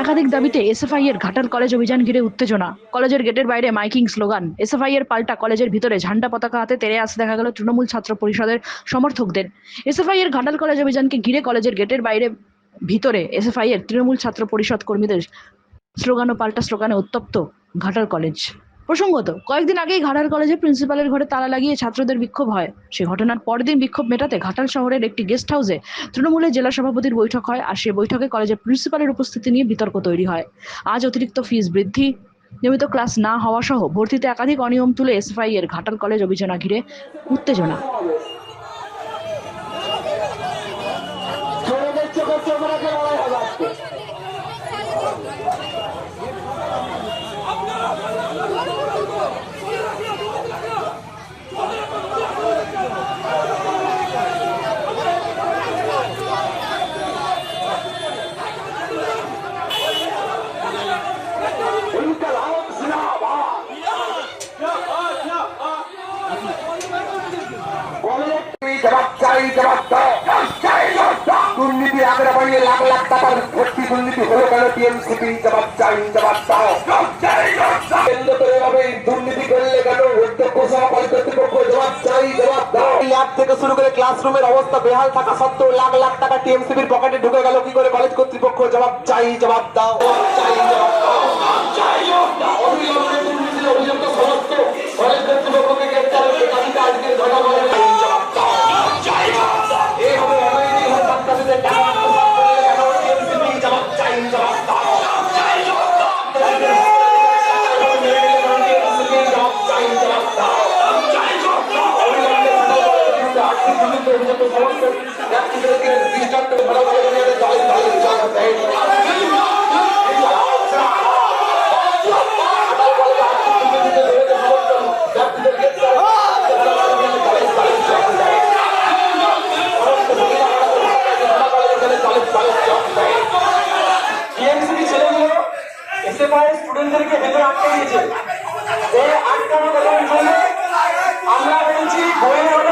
একাধিক দাবিতে এসএফআই এর ঘাটাল কলেজ অভিযান ঘিরে উত্তেজনা। কলেজের গেটের বাইরে মাইকিং স্লোগান। এসএফআই এর পাল্টা কলেজের ভিতরে ঝান্ডা পতাকা হাতে তেরে আসতে দেখা গেল তৃণমূল ছাত্র পরিষদের সমর্থকদের। এসএফআই এর ঘাটাল কলেজ অভিযানকে ঘিরে কলেজের গেটের বাইরে ভিতরে এসএফআই এর তৃণমূল ছাত্র পরিষদ কর্মীদের স্লোগান ও পাল্টা স্লোগানে উত্তপ্ত ঘাটাল কলেজ। প্রসঙ্গত, কয়েকদিন আগেই ঘাটাল কলেজে প্রিন্সিপালের ঘরে তালা লাগিয়ে ছাত্রদের বিক্ষোভ হয়। সেই ঘটনার পরদিন বিক্ষোভ মেটাতে ঘাটাল শহরের একটি গেস্ট হাউসে তৃণমূলের জেলা সভাপতির বৈঠক হয় আর সেই বৈঠকে কলেজের প্রিন্সিপালের উপস্থিতি নিয়ে বিতর্ক তৈরি হয়। আজ অতিরিক্ত ফিস বৃদ্ধি, নিয়মিত ক্লাস না হওয়া সহ ভর্তিতে একাধিক অনিয়ম তুলে এসএফআই এর ঘাটাল কলেজ অভিযানা ঘিরে উত্তেজনা। জবাব চাই জবাব দুর্নীতি আগ্রা বাড়িয়ে লাখ লাখ টাকার ভর্তি দুর্নীতি হলো কেন টিএমসিপি? জবাব চাই জবাব দাও করলে কেন অধ্যক্ষ সভাপতি কর্তৃপক্ষ জবাব চাই জবাব থেকে শুরু করে ক্লাসরুমের অবস্থা বেহাল থাকা সত্ত্বেও লাখ লাখ টাকা টিএমসিপির পকেটে ঢুকে গেল। কি করে কলেজ কর্তৃপক্ষ? জবাব চাই জবাব দাও চাই জবাব দাও এসএফআই স্টুডেন্টদেরকে ভেতরে আটকে দিয়েছে। এই আটকানোর চলবে আমরা বলছি বইয়ের